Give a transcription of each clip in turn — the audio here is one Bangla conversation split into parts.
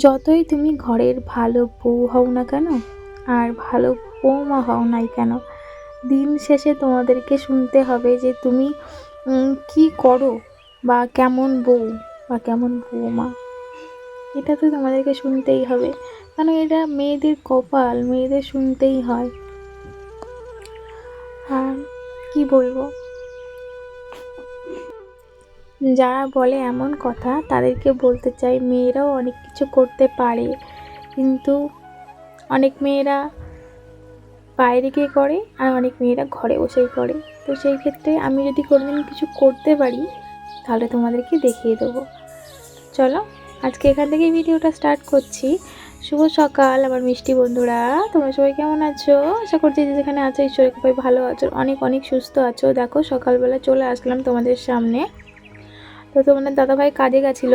যতই তুমি ঘরের ভালো বউ হও না কেন, আর ভালো বৌমা হও নাই কেন, দিন শেষে তোমাদেরকে শুনতে হবে যে তুমি কি করো বা কেমন বউ বা কেমন বৌমা এটা তো তোমাদেরকে শুনতেই হবে। কারণ এটা মেয়েদের কপাল, মেয়েদের শুনতেই হয়। আর কি বলব? যারা বলে এমন কথা, তাদেরকে বলতে চাই, মেয়েরাও অনেক কিছু করতে পারে। কিন্তু অনেক মেয়েরা বাইরে গিয়ে করে আর অনেক মেয়েরা ঘরে বসেই করে। তো সেই ক্ষেত্রে আমি যদি কোনোদিন কিছু করতে পারি, তাহলে তোমাদেরকে দেখিয়ে দেবো। চলো, আজকে এখান থেকে ভিডিওটা স্টার্ট করছি। শুভ সকাল, আমার মিষ্টি বন্ধুরা। তোমরা সবাই কেমন আছো? আশা করছি যে যেখানে আছো, ঈশ্বরের সবাই ভালো আছো, অনেক অনেক সুস্থ আছো। দেখো, সকালবেলা চলে আসলাম তোমাদের সামনে। তো তোমাদের দাদাভাই কাজে গেছিল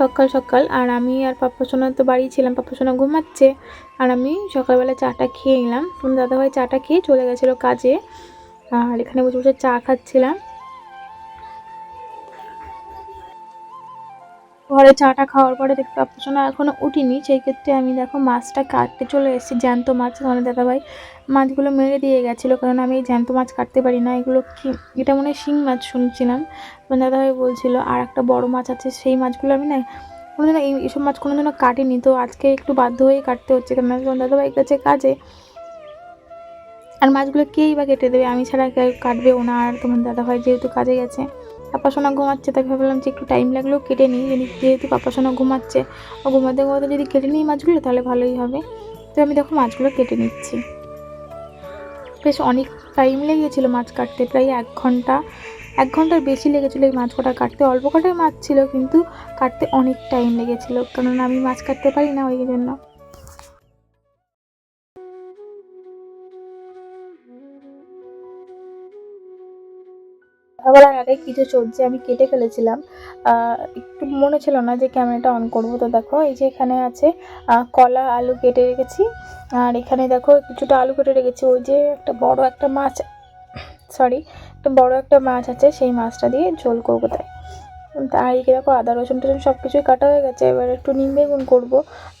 সকাল সকাল, আর আমি আর পাপ্পা সোনা তো বাড়ি ছিলাম, পাপ্পা সোনা ঘুমাচ্ছে। আর আমি সকালবেলা চাটা খেয়ে নিলাম। তোমার দাদাভাই চাটা খেয়ে চলে গেছিল কাজে, আর এখানে বসে বসে চা খাচ্ছিলাম। ঘরে চাটা খাওয়ার পরে দেখতে পাপ্পা সোনা এখনও উঠিনি। সেই ক্ষেত্রে আমি দেখো মাছটা কাটতে চলে এসেছি, জ্যান্ত মাছ তোমার দাদাভাই মাছগুলো মেরে দিয়ে গেছিল, কারণ আমি এই জ্যান্ত মাছ কাটতে পারি না, এগুলো কি এটা মনে হয় শিং মাছ শুনছিলাম। তোমার দাদাভাই বলছিল, আর একটা বড় মাছ আছে, সেই মাছগুলো আমি না কোনোদিনও এই এসব মাছ কোনোদিনও কাটিনি। তো আজকে একটু বাধ্য হয়েই কাটতে হচ্ছে, কারণ দাদাভাই কাছে কাজে। আর মাছগুলো কেই বা কেটে দেবে, আমি ছাড়া কাটবেও না, আর তোমার দাদাভাই যেহেতু কাজে গেছে। পাপা সোনা ঘুমাচ্ছে, তাই ভাবলাম যে একটু টাইম লাগলেও কেটে নিই। যেহেতু পাপা সোনা ঘুমাচ্ছে, ও ঘুমাতে ঘুমাতে যদি কেটে নিই মাছগুলো, তাহলে ভালোই হবে। তো আমি দেখো মাছগুলো কেটে নিচ্ছি। বেশ অনেক টাইম লেগেছিলো মাছ কাটতে, প্রায় এক ঘণ্টা, এক ঘণ্টার বেশি লেগেছিলো এই মাছ কটা কাটতে। অল্প কটাই মাছ ছিল, কিন্তু কাটতে অনেক টাইম লেগেছিলো কারণ আমি মাছ কাটতে পারি না ওই জন্য। বলার আগে কিছু সবজি আমি কেটে ফেলেছিলাম। একটু মনে ছিল না যে ক্যামেরাটা অন করব। তো দেখো, এই যে এখানে আছে কলা আলু কেটে রেখেছি। আর এখানে দেখো, কিছুটা আলু কেটে রেখেছি। ওই যে একটা বড় একটা মাছ সরি একটা বড় একটা মাছ আছে, সেই মাছটা দিয়ে ঝোল করব তাই। আর এদিকে দেখো, আদা, রসুন, টসুন সব কিছুই কাটা হয়ে গেছে। এবার একটু নিম বেগুন করব।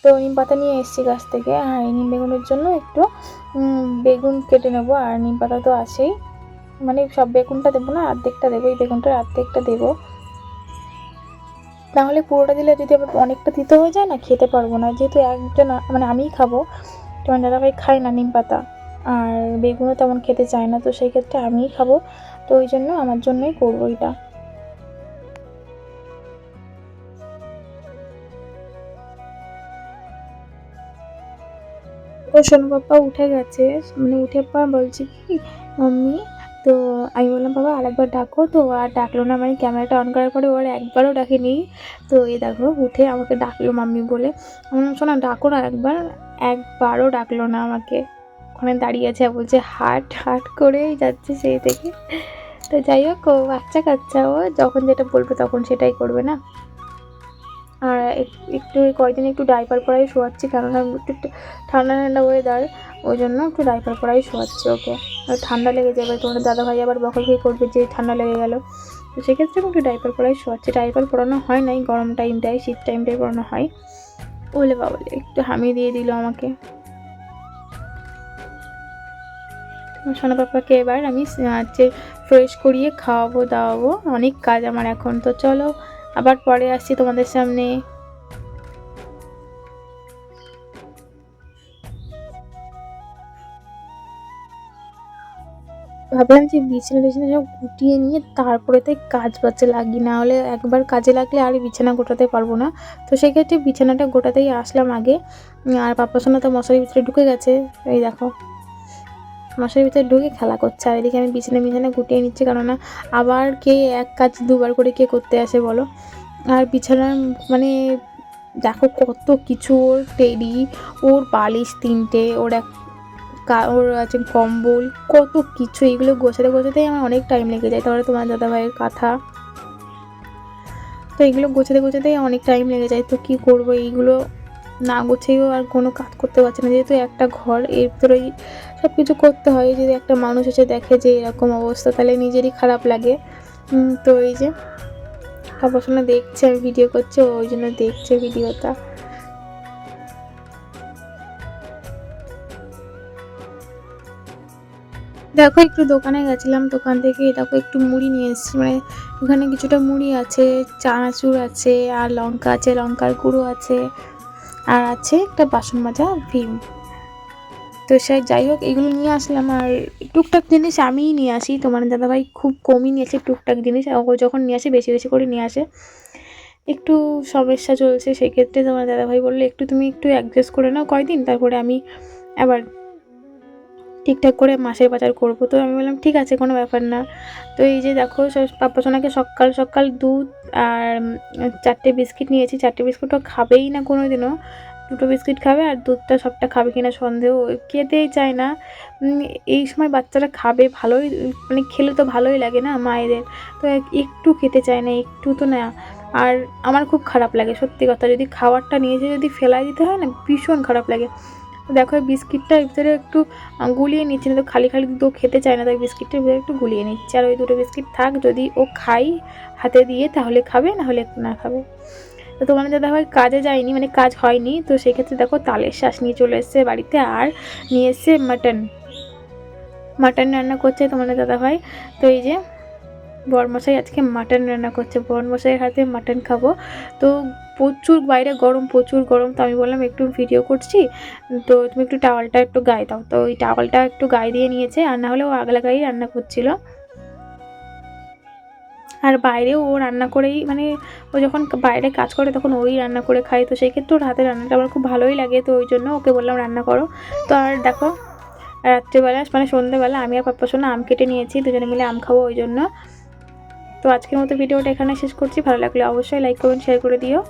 তো নিম পাতা নিয়ে এসেছি গাছ থেকে। আর এই নিম বেগুনের জন্য একটু বেগুন কেটে নেব। আর নিম পাতা তো আছেই। মানে সব বেগুনটা দেবো না, অর্ধেকটা দেবো, এই বেগুনটার অর্ধেকটা দেবো। তাহলে পুরোটা দিলে যদি আবার অনেকটা দিতে হয়ে যায় না, খেতে পারব না। যেহেতু একজন মানে আমিই খাব, তোমার দাদাভাই খায় না নিম পাতা, আর বেগুনও তেমন খেতে চায় না, তো সেই ক্ষেত্রে আমিই খাব। তো ওই জন্য আমার জন্যই করব এটা। ও সোনু পাপা উঠে গেছে। মানে উঠে পা বলছে কি, মাম্মি তো আমি বললাম বাবা আরেকবার ডাকো। তো আর ডাকলো না মানে ক্যামেরাটা অন করার পরে ও আর একবারও ডাকেনি। তো এই দেখো উঠে আমাকে ডাকলো মাম্মি বলে। আমি বললাম, শোনা ডাকো না একবার। একবারও ডাকলো না আমাকে। ওখানে দাঁড়িয়ে আছে বলছে হাট হাট করেই যাচ্ছে সেই থেকে তো যাই হোক ও বাচ্চা কাচ্চা ও যখন যেটা বলবে তখন সেটাই করবে না? একটু এই কয়দিন একটু ডাইপার পরাই শোয়াচ্ছি, কেননা একটু একটু ঠান্ডা ঠান্ডা ওয়েদার ওই জন্য একটু ডাইপার পরাই শোয়াচ্ছি ওকে ঠান্ডা লেগে যাবে তোমার দাদা ভাই আবার বকর খেয়ে করবে যে ঠান্ডা লেগে গেল। তো সেক্ষেত্রে একটু ডাইপার পরাই শোয়াচ্ছি। ডাইপার পরানো হয় নাই, গরম টাইমটায় শীত টাইমটায় পরানো হয়। ওলে বাবলে, একটু হামি দিয়ে দিল আমাকে। সোনা পাপাকে এবার আমি হচ্ছে ফ্রেশ করিয়ে খাওয়াবো, দাওয়াবো, অনেক কাজ আমার এখন। তো চলো, আবার পরে আসছি তোমাদের সামনে। ভাবলাম যে বিছানা টিছানা সব গুটিয়ে নিয়ে তারপরে তাই কাজ বাজে লাগি, না হলে একবার কাজে লাগলে আর বিছানা গোটাতে পারব না। তো সেক্ষেত্রে বিছানাটা গোটাতেই আসলাম আগে। আর পাপা সোনা তো মশারির ভিতরে ঢুকে গেছে। এই দেখো, মশারির ভিতরে ঢুকে খেলা করছে। আর এদিকে আমি বিছানা বিছানা গুটিয়ে নিচ্ছি, কেননা আবার কে এক কাজ দুবার করে কে করতে আসে বলো? আর বিছানার মানে দেখো কত কিছু, ওর টেডি, ওর বালিশ তিনটে, ওর এক ওর আছে কম্বল, কত কিছু এগুলো গোছাতে গোছাতেই আমার অনেক টাইম লেগে যায়। তারপরে তোমার দাদা ভাইয়ের কাঁথা। তো এগুলো গোছাতে গোছাতেই অনেক টাইম লেগে যায়। তো কী করব? এইগুলো না গোছেও আর কোনো কাজ করতে পারছে না। যেহেতু একটা ঘর, এর ভিতরেই সব কিছু করতে হয়। যদি একটা মানুষ এসে দেখে যে এরকম অবস্থা, তাহলে নিজেরই খারাপ লাগে। তো এই যে পাপা দেখছে, আমি ভিডিও করছি ওই জন্য দেখছে ভিডিওটা দেখো, একটু দোকানে গেছিলাম, দোকান থেকে দেখো একটু মুড়ি নিয়ে এসেছি। মানে এখানে কিছুটা মুড়ি আছে, চানাচুর আছে, আর লঙ্কা আছে, লঙ্কার গুঁড়ো আছে, আর আছে একটা বাসন মাজা ভীম। তো সে যাই হোক, এগুলো নিয়ে আসলাম, আর টুকটাক জিনিস আমিই নিয়ে আসি। তোমার দাদাভাই খুব কমই নিয়েছে টুকটাক জিনিস, ও যখন নিয়ে আসে, বেশি বেশি করে নিয়ে আসে। একটু সমস্যা চলছে, সেক্ষেত্রে তোমার দাদাভাই বলল, একটু তুমি একটু অ্যাডজাস্ট করে নাও কয়দিন? তারপরে আমি আবার ঠিকঠাক করে মাসের বাজার করব। তো আমি বললাম, ঠিক আছে, কোনো ব্যাপার না। তো এই যে দেখো পাপ্পা সোনাকে সকাল সকাল দুধ আর চারটে বিস্কিট নিয়েছি। চারটে বিস্কুটও খাবেই না কোনো দিনও দুটো বিস্কিট খাবে আর দুধটা সবটা খাবে কিনা সন্দেহ, খেতেই চায় না। এই সময় বাচ্চারা খাবে ভালোই মানে খেলে তো ভালোই লাগে না মায়েদের। তো এক- একটু খেতে চায় না, একটু তো না। আর আমার খুব খারাপ লাগে, সত্যি কথা। যদি খাবারটা নিয়েছে যদি ফেলাই দিতে হয় না, ভীষণ খারাপ লাগে। তো দেখো বিস্কিটটার ভিতরে একটু গুলিয়ে নিচ্ছে না তো খালি খালি দুধ খেতে চায় না, তাই বিস্কিটটার ভিতরে একটু গুলিয়ে নিচ্ছে। আর ওই দুটো বিস্কিট থাক, যদি ও খাই হাতে দিয়ে, তাহলে খাবে, না হলে না খাবে। তো তোমার দাদা ভাই কাজে যায়নি মানে কাজ হয়নি, তো সেক্ষেত্রে দেখো, তালের শ্বাস নিয়ে চলে এসছে বাড়িতে, আর নিয়ে এসছে মাটন। মাটন রান্না করছে তোমার দাদা ভাই তো এই যে, বরমশাই আজকে মাটন রান্না করছে। বরমশাইয়ের হাতে মাটন খাব। তো প্রচুর বাইরে গরম, প্রচুর গরম। তো আমি বললাম, একটু ভিডিও করছি। তো তুমি একটু টাওয়ালটা একটু গায়ে দাও। তো ওই টাওয়ালটা একটু গায়ে দিয়ে নিয়েছে, আর না হলে ও আগলা গায়েই রান্না করছিল। আর বাইরেও ও রান্না করেই মানে ও যখন বাইরে কাজ করে, তখন ওই রান্না করে খায়। তো সেই ক্ষেত্রে ওর হাতের রান্নাটা আমার খুব ভালোই লাগে। তো ওই জন্য ওকে বললাম, রান্না করো। তো আর দেখো, রাত্রেবেলা মানে সন্ধ্যেবেলা আমি আর পাপ্পা শোনা আম কেটে নিয়েছি। দুজনে মিলে আম খাব ওই জন্য। তো আজকের মতো ভিডিওটা এখানে শেষ করছি। ভালো লাগলে অবশ্যই লাইক কমেন্ট শেয়ার করে দিও।